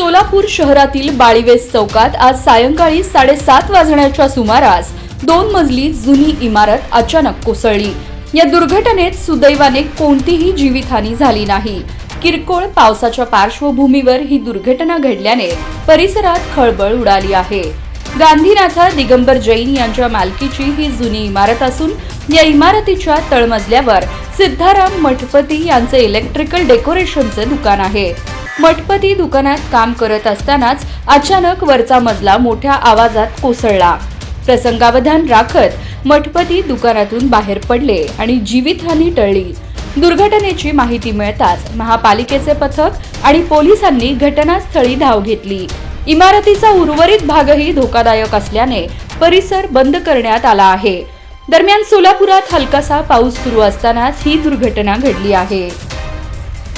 सोलापूर शहरातील बाळीवेस चौकात आज सायंकाळी साडेसात वाजण्याच्या सुमारास दोन मजली जुनी इमारत अचानक कोसळली. या दुर्घटनेत सुदैवाने कोणतीही जीवितहानी झाली नाही. किरकोळ पावसाच्या पार्श्वभूमीवर ही दुर्घटना घडल्याने परिसरात खळबळ उडाली आहे. गांधीनाथा दिगंबर जैन यांच्या मालकीची ही जुनी इमारत असून या इमारतीच्या तळमजल्यावर सिद्धाराम मठपती यांचे इलेक्ट्रिकल डेकोरेशनचे दुकान आहे. मठपती दुकानात काम करत असतानाच अचानक वरचा मजला मोठ्या आवाजात कोसळला. प्रसंगावधान राखत मठपती दुकानातून बाहेर पडले आणि जीवितहानी टळली. दुर्घटनेची माहिती मिळताच महापालिकेचे पथक आणि पोलिसांनी घटनास्थळी धाव घेतली. इमारतीचा उर्वरित भागही धोकादायक असल्याने परिसर बंद करण्यात आला आहे. दरम्यान सोलापुरात हलकासा पाऊस सुरू असतानाच ही दुर्घटना घडली आहे.